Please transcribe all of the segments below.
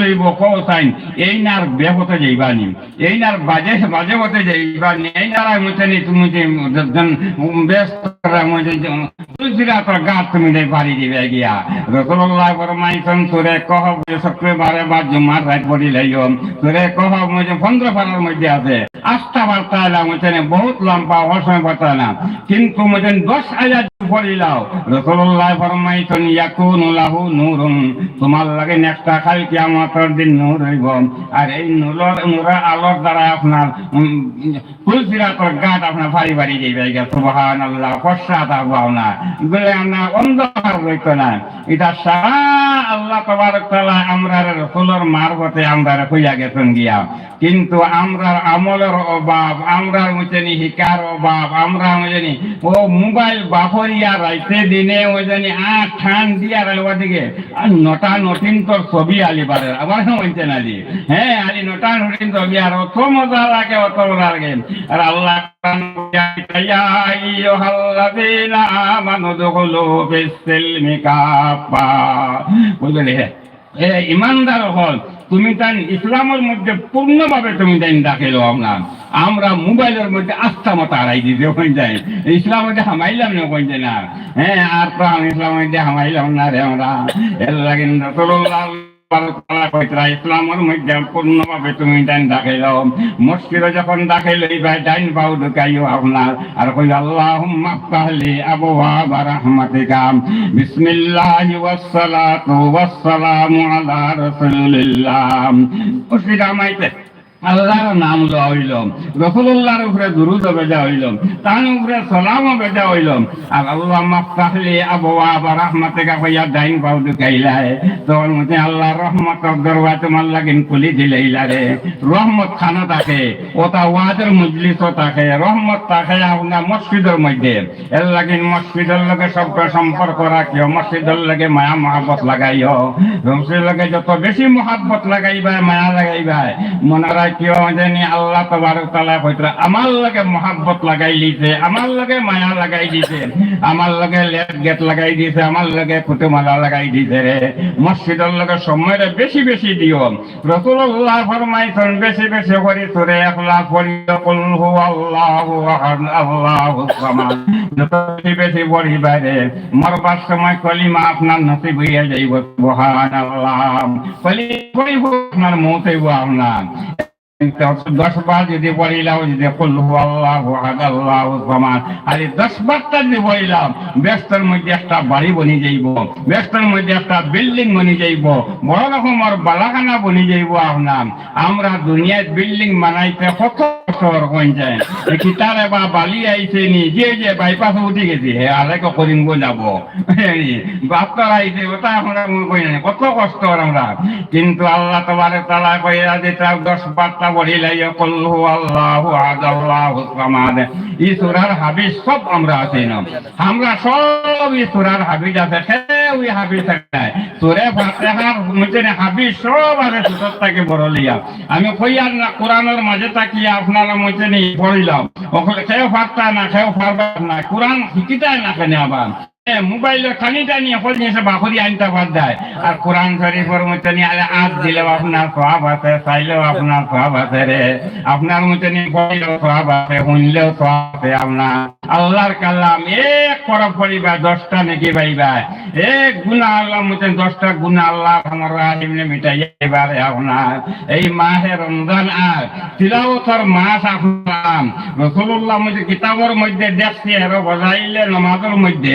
লইব কৌসাইন এই নার বেহতে যাইবানি এই নার বাজে বাজে হতে যাইবানি এই নারা নি, তুমি ব্যস্ত বাড়ি মধ্যে বার্তা এলাম বহুত লম্বা অসময় বার্তা না কিন্তু মুঝে দশ হাজার পড়িলাও। রসুল্লাহ ফরমাইছেন ইয়াকুন লাহু নূরুন। তোমার লাগে নেক্সটা খাল কিয়ামতের দিন নূর হইব। আর এই নূরের নূরের আলোর দ্বারা আপনার তুলসিরাতর গাছ আপনার ভারী ভারী যাইবে গিয়া। বলে আমরা না। এটা সারা আল্লাহ আমরা মারবতে আমরা কইয়া গেছেন গিয়া। কিন্তু আমরা আমলের অভাব আমরা মুচেনি হিকার অভাব আমরা মুচেনি ও মোবাইল বাপরিয়া রাইতে দিনে ওই জানি আট ঠান দিয়া রাইবা দিকে আর নটা নটিন তোর ছবি আলি পারে। আমার হইতে না হ্যাঁ আলি নটা নটিন ছবি আর অত মজা লাগে, অত মজা লাগে। আর আল্লাহ ইমানদার হল তুমি তাই ইসলামের মধ্যে পূর্ণভাবে তুমি তাই দাখিল হও আমরা মোবাইলের মধ্যে আস্থা মতো হারাই দিতে ওখানে যাই ইসলাম মধ্যে হামাইলাম না ওখানে না হ্যাঁ আর তো আমি ইসলাম মধ্যে হামাইলাম না রে আমরা এর লাগে ইসলামের মধ্যে পূর্ণভাবে তুমি ডাইন হও মসজিদে যখন দাখিল হইবা ডাইন পাও ঢুকাইও আপনার আর কই আল্লাহ মাফতাহলি আবওয়াব রাহমাতিকা বিসমিল্লাহি ওয়াসসালাতু ওয়াসসালামু আলা রাসূলিল্লাহ মসজিদ আমাইতে আল্লাহর নাম লওয়া হইল। রসুল্লাহর উপরে দুরুদ বেজা হইল। তার উপরে সালাম বেজা হইল। আর আল্লাহ মাফতাহলি আবওয়া বা রাহমাতে কা কইয়া ডাইন পাও ঢুকাইলায় তখন মতে আল্লাহ রহমতের দরজা তোমার লাগিন খুলি দিলাইলা রে। রহমত খানা থাকে ওটা ওয়াজের মজলিসও থাকে, রহমত থাকে আপনার মসজিদের মধ্যে। এর লাগিন মসজিদের লগে সব সম্পর্ক রাখিও, মসজিদের লগে মায়া মহাব্বত লাগাইও। মসজিদের লগে যত বেশি মহাব্বত লাগাইবা মায়া লাগাইবা মনে রাখিও জানি আল্লাহ তবারক তাআলা কইতরা আমার লগে মহাব্বত লাগাই দিছে আমার লগে মায়া লাগাই দিছে আমার লগে লেট গেট লাগাই দিছে আমার লগে ফুটমালা লাগাই দিছে রে মসজিদের লগে সময়টা বেশি বেশি দিও রসুল্লাহ ফরমাইছেন বেশি বেশি করে তোরে একলাখ পড়ি কুল হু বেশি বেশি পড়ি বাইরে মরবার সময় কলিমা আপনার নসিব হইয়া যাইব কলিমা আপনার মৌত আপনার দশ বার যদি পড়িলাম যদি কুল্লু আল্লাহ আল্লাহ সমান আর এই দশ বারটা যদি পড়িলাম ব্যস্তের মধ্যে একটা বাড়ি বনি যাইব ব্যস্তের মধ্যে একটা বিল্ডিং বনি যাইব বড় রকমের বালাখানা বনি যাইব আপনার আমরা দুনিয়ায় বিল্ডিং বানাইতে কত বছর হয়ে যায়। কিতারে বা বালি আইছে নি, যে যে বাইপাস উঠে গেছে। হে আরেক করিম গো যাব। বাপ্তার আইছে ওটা আমরা কই না কত কষ্ট আমরা। কিন্তু আল্লাহ তোমার তালা কইয়া যে তার দশ বারটা বলিলাই কল্লু আল্লাহ আদ আল্লাহ সামাদ। ঈশ্বরার হাবিজ সব আমরা আছি না। আমরা সব ঈশ্বরার হাবিজ আছে। কেউ হাবিজ থাকে তোরে ফাতেহার মধ্যে হাবিজ সব আছে সুতর থেকে বড় লিয়া আমি কইয়ার না কোরআনের মাঝে তাকিয়ে আপনারা মধ্যে নিয়ে পড়িলাম। ওখানে কেউ ফাটতা না কেউ পারবার না। কোরআন শিখিতাই না কেন আবার? মোবাইলের খানিটা নিয়ে ফল নিয়ে বাপরি আনতে বাদ আর কোরআন শরীফের মধ্যে নিয়ে আজ দিলেও আপনার সব আছে চাইলেও আপনার সব আছে রে আপনার মধ্যে নিয়ে পড়লেও সব আছে শুনলেও সব আছে আপনার আল্লাহর কালাম, এক পর পড়িবা, দশটা নাকি পাইবা। এক গুণা আল্লাহ মধ্যে দশটা গুণা আল্লাহ আমার আলিমনে মিটাই এবারে আপনার এই মাহে রমজান আর তিলাওতর মাস আপনার রসুল্লাহ মধ্যে কিতাবের মধ্যে দেখছি আরও বজাইলে নমাজের মধ্যে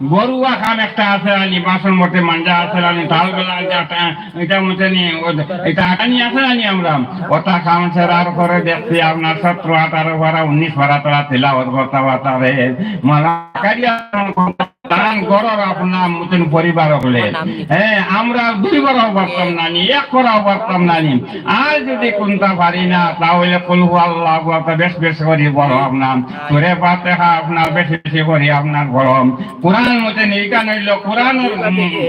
গরুয়া খান একটা আছে আনি বাসন মধ্যে মাঞ্জা আছে আনি তাল বেলা এটা মধ্যে নিয়ে এটা আটানি আছে আনি আমরা। ওটা খান আর পরে দেখছি, আপনার সতেরো, আঠারো বারা উনিশ বারা তারা তিলাওয়াত করতে বাতা রে। মালা গড়র আপনার মতন পরিবার হলে হ্যাঁ আমরা দুই করাও পারতাম না এক করাও পারতাম না আর যদি কোনটা পারি না তাহলে কলহু আল্লাহ বেশ বেশ করি বড় আপনার। তোরে পাতে আপনার বেশি বেশি করি আপনার বড়। কোরআন মতে নিকা নইল কোরআন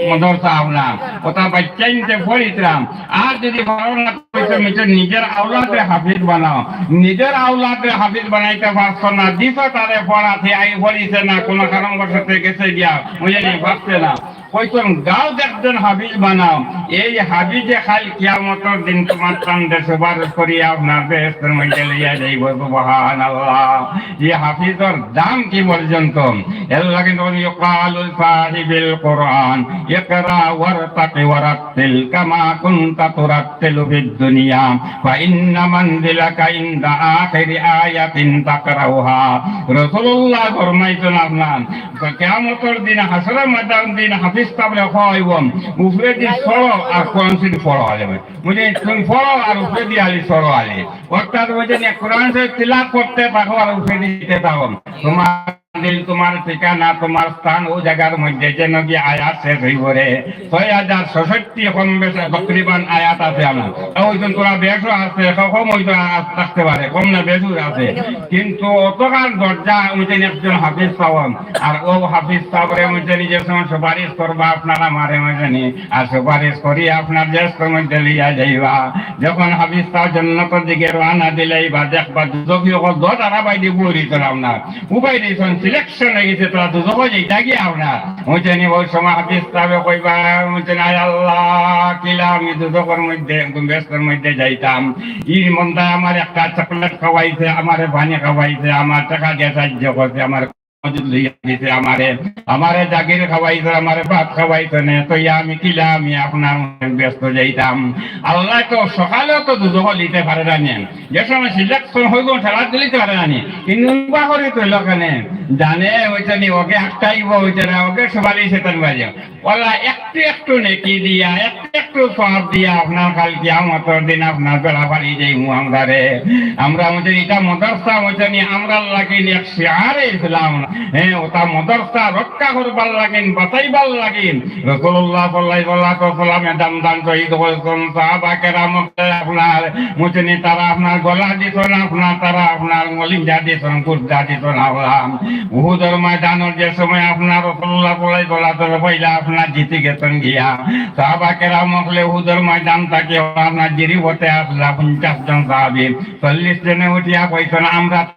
মদরসা আপনার। ওটা বাচ্চাইনতে পড়িতাম আর যদি ভালো না কইতে নিজের আওলাদে হাফিজ বানাও। নিজের আওলাদে হাফিজ বানাইতে পারছ না দিছ তারে পড়াতে আই বলিছে না কোনো কারণ বসতে গেছে গিয়া বুঝে ভাবছে না একজন হাবিজ বানাও। এই হাবিজে খাল কিয়ামতের দিন তোমার চান্দে সুপারিশ করিয়া আপনার বেহেস্তের মধ্যে লইয়া যাইব। সুবহানাল্লাহ। এই হাফিজের দাম কি পর্যন্ত? এর লাগে তো ইকালুল সাহিবিল কোরআন, ইকরা ওয়ারতাকি ওয়ারাতিল কামা কুনতা তুরাতিলু ফিদ দুনিয়া, ফা ইন্না মানজিলাকা ইনদা আখিরি আয়াতিন তাকরাউহা। রাসূলুল্লাহ ফরমাইছেন আপনার কিয়ামতের দিন, হাসরের ময়দান দিন হাফিজ তাবলে হইব উপরে দি সরো আর কোরআন শরীফ পড়ো আলে মুঝে তুমি পড়ো আর উপরে দি আলি সরো আলে। অর্থাৎ বুঝে নি কোরআন শরীফ তিলাওয়াত করতে থাকো আর উপরে দিতে থাকো তোমার দিল তোমার ঠিকানা, তোমার স্থান, ও জায়গার মধ্যে যেন কি আয়াত শেষ হইব রে। ছয় হাজার ছষট্টি বেশি আয়াত আছে আমার। ওইজন তোরা আছে ওইজন থাকতে পারে, কম না আছে। কিন্তু দরজা ওইজন একজন হাফিজ আর ও হাফিজ সাবরে নিজের সময় সুপারিশ করবা, আপনারা মারে আর সুপারিশ করি আপনার জ্যেষ্ঠ মধ্যে লিয়া যাইবা। যখন হাফিজ সাহ জন্নতর দিকে রানা দিলেই বা দেখবা দুজকি অকল দশ আরা বাইদি বই না উপায় দিয়েছেন সিলেকশন হয়ে গেছে তোরা দুজক যাইতা গিয়ে আপনার মুঝে নি ওই সময় হাফিজ সাহেব কইবা মুঝে আয় আল্লাহ, কিলা, আমি দুজকের মধ্যে ব্যস্তের মধ্যে যাইতাম। ই মনটা আমার একটা চকলেট খাওয়াইছে আমারে পানি খাওয়াইছে আমার টাকা দিয়ে সাহায্য করছে আমার আমারে আমারে জাগির খাওয়াইছে আমারে ভাত খাওয়াইছে না তো আমি, কিলা আমি আপনার ব্যস্ত যাইতাম। আল্লাহ তো সকালেও তো দুধ লিতে পারে না নি। যে সময় সিলেকশন হইব ঠেলা দিলিতে পারে না নি। কিন্তু করে তৈল কেনে? জানে হইছে নি ওকে একটাইব হইছে না, ওকে সবারই সেতন বাজে ওলা একটু একটু নেকি দিয়া, একটু একটু সব দিয়া, আপনার কাল কিয়ামতর দিন আপনার বেলা বাড়ি যাই মু আমরা আমরা আমাদের এটা মদরসা হইছে নি আমরা লাগিন এক শিয়ারে ইসলাম হ্যাঁ ওটা মদরসা, রক্ষা করবার লাগিন বাঁচাইবার লাগিন রসুল্লাহ সাল্লাহ সাল্লামে দাম দান শহীদ হয়েছেন, সাহাবা কেরাম আপনার মুচনি তারা আপনার গলা দিতেন, আপনার তারা আপনার মলিঞ্জা দিতেন, কুর্দা দিতেন আপনার উহুদের ময়দানের যে সময় আপনার রসুল্লাহ সাল্লাহ সাল্লাহ পয়লা আপনার জিতে গেছেন গিয়া সাহাবা কেরাম হলে উহুদের ময়দান তাকে আপনার জিরি হতে আসলা, পঞ্চাশ জন সাহাবি, চল্লিশ জনে উঠিয়া কইছেন, আমরা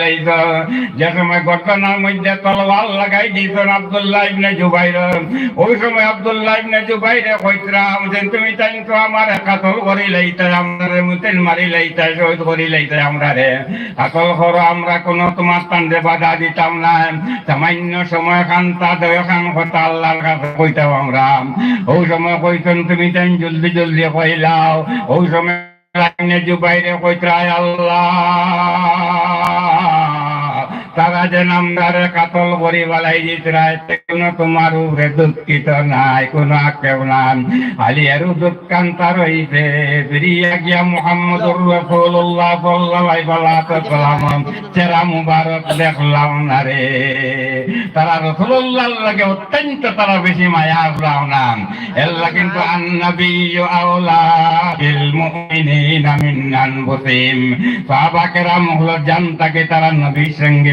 লাইছ যে সময় ঘটনার মধ্যে তলওয়াল লাগাই দিয়েছেন আব্দুল্লাহ ইবনে জুবাইর। ওই সময় আব্দুল্লাহ ইবনে কইতরাম যে তুমি তাই আমার কাতল করি আমার মুতেন মারি শহীদ করি, আমরা রে আমরা তোমার বাধা দিতাম না। সামান্য সময় দয় আল্লাহর কাছে কইতাম আমরা। ওই সময় কইতেন তুমি তাই জলদি জলদি কইলাও। ওই সময় জুবাইরে কইতরায় আল্লাহ। আমরা কাতল করি বালাই দিতরায় কোন তোমার উপরে দুঃখিত নাই, কোন আক্ষেপ নাই। আলি এরু দুঃখান্ত ফিরিয়া গিয়া সাল্লাল্লাহু আলাইহি সাল্লাম চেরা মুবারক দেখলাম না রে। তারা রাসূলুল্লাহর লাগে অত্যন্ত তারা বেশি মায়া আসলাম না এল্লা কিন্তু আন্নাবিয়্যু আওলা বিল মুমিনিনা মিন আনফুসিহিম সাহাবা হলো জানতাকে তারা নবীর সঙ্গে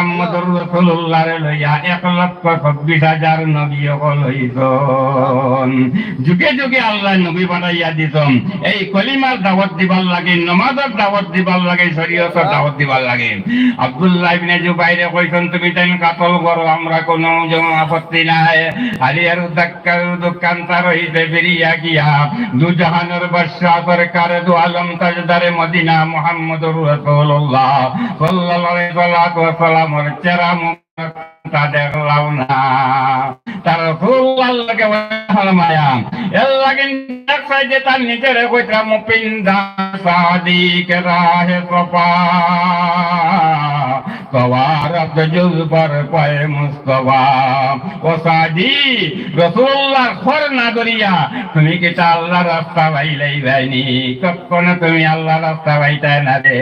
মোহাম্মদুর রসুল্লাহ লইয়া এক লক্ষ চব্বিশ হাজার নবী হইতন যুগে যুগে আল্লাহ নবী বানাইয়া দিতম এই কলিমার দাওয়াত দিবার লাগে, নমাজের দাওয়াত দিবার লাগে, শরীয়তের দাওয়াত দিবার লাগে। আব্দুল্লাহ ইবনে জুবাইরে কইছেন, তুমি তাই কাতল করো, আমরা কোনো আপত্তি নাই। আলিয়ার উদ্দাক্কার দোকান তার হইতে বেরিয়া গিয়া দু জাহানের বাদশাহ সরকার দু আলম তাজদারে মদিনা মুহাম্মদুর রাসূলুল্লাহ সাল্লাল্লাহু আলাইহি ওয়াসাল্লামের চেহারা মুখ তা দেখলাম না তার রাসূলুল্লাহকে ফরমায়া এর লাগে দেখাই যে তার নিজের কইতা মুপিন্দা সাদিক রাহে সফা। তুমি কি আল্লাহ রাস্তা বাইলাই বাইনি কখন তুমি আল্লাহ রাস্তা বাইতাই না রে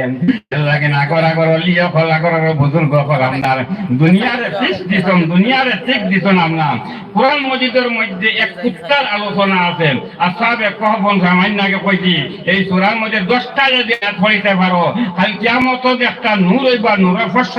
লাগে না করা করো লিয়া খোলা করো বুজুর্গ দুনিয়ারে দুনিয়ারে আপনার কোরআন মধ্যে এক আলোচনা আছে। আর সাহেব কইছি, এই সুরার মধ্যে দশটা যদি পারো খালি কেমত একটা নূর বা নূরে ফসা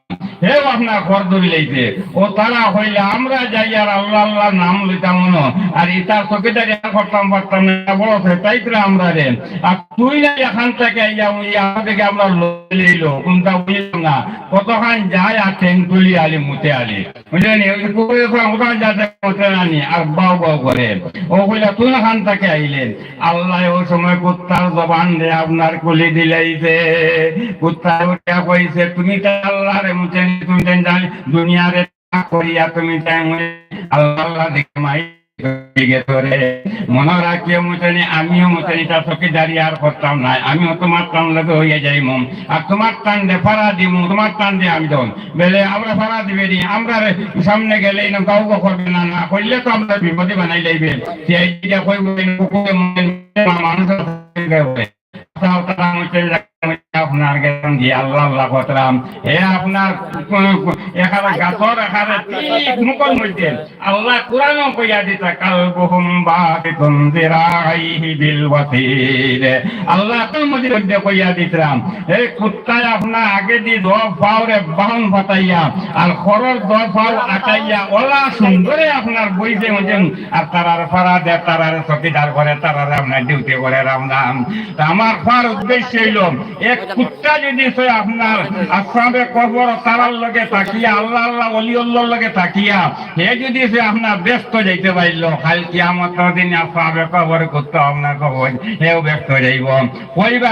হেও আপনার ও তারা হইলে আমরা যাই আর আল্লাহ আল্লাহ নাম লইতাম আর করতাম, পারতাম না বড় আমরা রে। আর তুই না এখান থেকে আমরা লইল, কোনটা বুঝলাম না। কতখান আর ঠেং তুলি আলি, মুতে আলি। বুঝলেন ওখানে যাতে মুতে আনি আর বাউ বাউ করে। ও কইলা, তুই এখান থেকে আইলেন? আল্লাহ ওই সময় কুত্তার জবান দিয়ে আপনার কুলি দিলাইছে। কুত্তা কইছে, তুমি আল্লাহ রে তুমি তো জানি করিয়া তুমি তাই আল্লাহ দেখে মাই মনে মুচনি আমিও তার চোখে দাঁড়িয়ে আর করতাম নাই আমিও তোমার টান লগে হইয়া যাই মম আর তোমার টান দে দিব তোমার টান আমি বেলে আমরা ফাড়া দিবে নি আমরা সামনে গেলে না কাউ করবে না না করলে তো আমরা বিপদে বানাই লাইবে সেই যে কই কুকুরে মানুষ আপনার গেছেন গিয়ে আল্লাহ আল্লাহ করতাম। এ আপনার এখানে গাছর এখানে মধ্যে আল্লাহ কইয়া বিল ওয়াসিল আল্লাহ কোন মধ্যে কইয়া দিতাম এই কুত্তায় আগে দি দ পাওরে বাহন ফাটাইয়া আর খরর দ পাও আটাইয়া, ওলা সুন্দরে আপনার বইতে মধ্যে আর তারার ফাড়া দে, তারার চকিদার করে তারার আপনার ডিউটি করে রাম রাম তা আমার ফার উদ্দেশ্য হইল এক কুত্তা যদি সে আপনার আসামে কবর তারার লগে থাকিয়া আল্লাহ আল্লাহ অলি আল্লাহর লগে থাকিয়া হে যদি সে আপনার ব্যস্ত যাইতে পারল খাল আমার দিন আসামে কবর কুত্তা আপনার কবর হেও ব্যস্ত যাইব। কইবা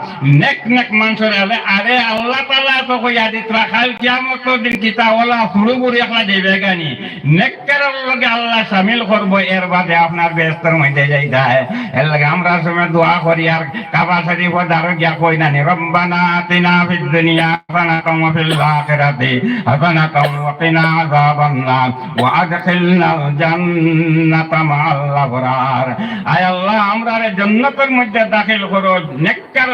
নেক নেক মানুষের আলে আরে আল্লাহ তাআলা তো কইয়া দিত, রাখাল কিয়ামত দিন কিতা ওলা শুরু করে একলা দেবে গানি। নেককার লগে আল্লাহ শামিল করব, এর বাদে আপনার ব্যস্তর মধ্যে যাই যায়। এর লাগে আমরা সময় দোয়া করি, আর কাবা শরীফ দারো গিয়া কই না রব্বানা আতিনা ফিদ দুনিয়া হাসানাতাম ওয়া ফিল আখিরাতি হাসানাতাম ওয়া কিনা আযাবান নার ওয়া আদখিলনা জান্নাতা মা'আল আবরার। আয় আল্লাহ, আমরা জান্নাতের মধ্যে দাখিল করো নেককার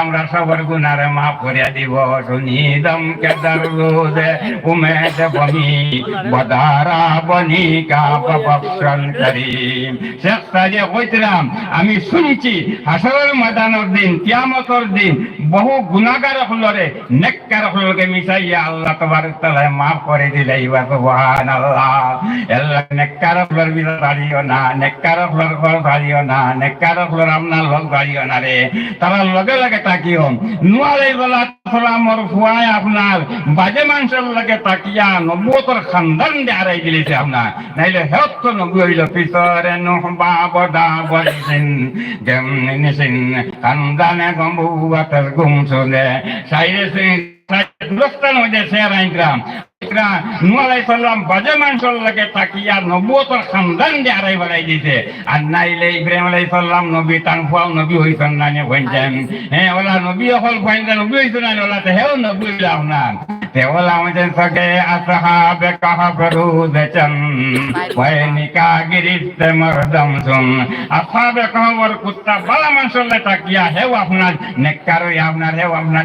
আমরা সবার গুনারে মাফ করে দিব। শুনি দম কে উমেদ বদারা বনি কা ববক্ষণ করিম। সাজে কইতরাম আমি শুনেছি হাসরের ময়দানের দিন, কিয়ামতের দিন বহু গুনাহগার হলরে নেককার হলকে মিশাইয়া আল্লাহ তবারক তাআলা মাফ করে দিলে সুবহানাল্লাহ। আল্লাহ নেককার হলর বিলা দাঁড়িও না, নেককার হলর ঘর দাঁড়িও না, নেককার হলর আপনার লোক দাঁড়িও না রে। তারা লগে লগে তাকিও গলা বলা সালামর ফুয়ায় আপনার বাজে মানুষের লাগে তাকিয়া নব্বতর খানদান দেয়ারাই দিলেছে আপনার নাইলে হেত নবী হইল পিতরে নহবা বদা বলিসিন গেমনি নিসিন খানদানে গম্বুয়াতের গুম শুনে সাইরে সিং দুরস্তান হয়ে আইনগ্রাম নুয়ালাই সাল্লাম বাজে মানুষের তাকিয়া নব্বতর খানদান দিয়ে হারাই বেড়াই নবী তান নবী হইতেন না নে হ্যাঁ ওলা নবী অকল ফাইন নবী হইতেন না ওলা হেও নবী হইলাম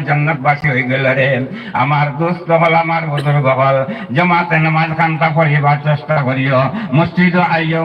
জন্নতবাসী হয়ে গেল রে আমার দুস্থ হল আমার বুজুর্গ হল জমাতে নমাজ খান্তা পড়িবার চেষ্টা করিও মসজিদ আইয়া